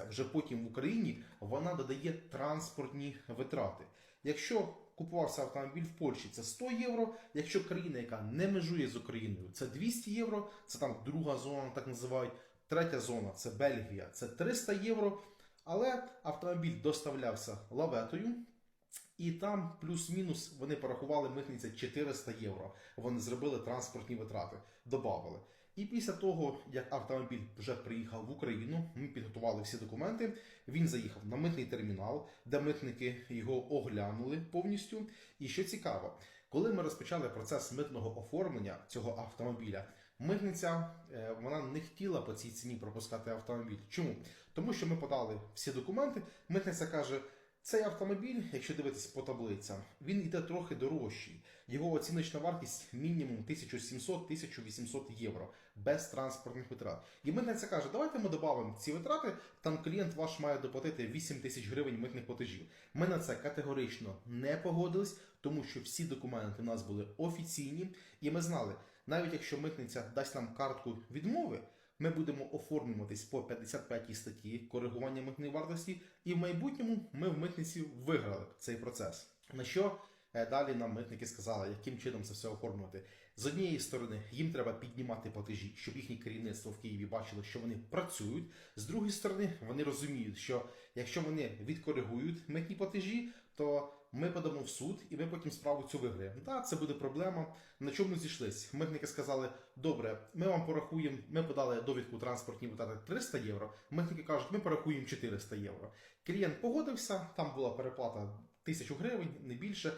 вже потім в Україні вона додає транспортні витрати. Якщо купувався автомобіль в Польщі, це 100 євро. Якщо країна, яка не межує з Україною, це 200 євро. Це там друга зона, так називають. Третя зона це Бельгія, це 300 євро. Але автомобіль доставлявся лаветою, і там плюс-мінус вони порахували митниця 400 євро. Вони зробили транспортні витрати, додали. І після того, як автомобіль вже приїхав в Україну, ми підготували всі документи. Він заїхав на митний термінал, де митники його оглянули повністю. І що цікаво, коли ми розпочали процес митного оформлення цього автомобіля, митниця е, вона не хотіла по цій ціні пропускати автомобіль. Чому? Тому що ми подали всі документи. Митниця каже. Цей автомобіль, якщо дивитися по таблицям, він йде трохи дорожчий. Його оціночна вартість мінімум 1700-1800 євро без транспортних витрат. І митниця каже, давайте ми додамо ці витрати. Там клієнт ваш має доплатити 8 тисяч гривень митних платежів. Ми на це категорично не погодились, тому що всі документи в нас були офіційні, і ми знали, навіть якщо митниця дасть нам картку відмови. Ми будемо оформлюватись по 55 статті коригування митної вартості, і в майбутньому ми в митниці виграли цей процес. На що далі нам митники сказали, яким чином це все оформлювати? З однієї сторони, їм треба піднімати платежі, щоб їхнє керівництво в Києві бачило, що вони працюють. З другої сторони, вони розуміють, що якщо вони відкоригують митні платежі, то ми подамо в суд і ми потім справу цю виграємо. Так, це буде проблема. На чому зійшлись? Митники сказали: добре, ми вам порахуємо. Ми подали довідку транспортні витрати 300 євро. Митники кажуть, ми порахуємо 400 євро. Клієнт погодився, там була переплата 1000 гривень, не більше.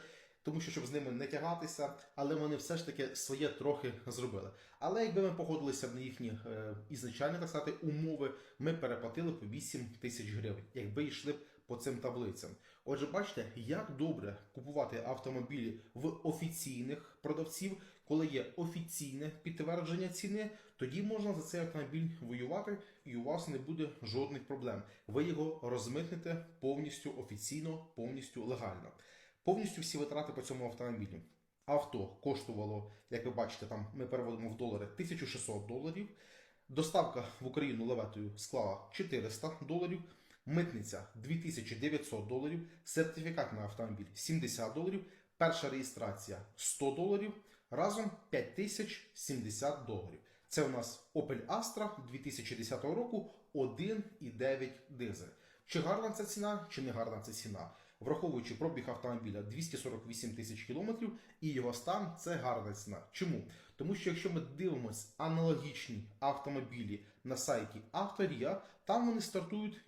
Тому що щоб з ними не тягатися, але вони все ж таки своє трохи зробили. Але якби ми погодилися на їхні е, ізначальні так сказати, умови, ми переплатили по 8 тисяч гривень, якби йшли б по цим таблицям. Отже, бачите, як добре купувати автомобілі в офіційних продавців, коли є офіційне підтвердження ціни, тоді можна за цей автомобіль воювати, і у вас не буде жодних проблем. Ви його розмитните повністю офіційно, повністю легально. Повністю всі витрати по цьому автомобілю. Авто коштувало, як ви бачите, там ми переводимо в долари 1600 доларів. Доставка в Україну леветою склала 400 доларів. Митниця 2900 доларів, сертифікат на автомобіль 70 доларів, перша реєстрація 100 доларів, разом 5070 доларів. Це у нас Opel Astra 2010 року 1,9 дизель. Чи гарна ця ціна, чи не гарна ця ціна? Враховуючи пробіг автомобіля 248 тисяч кілометрів і його стан, це гарна ціна. Чому? Тому що якщо ми дивимося аналогічні автомобілі на сайті Авторія, там вони стартують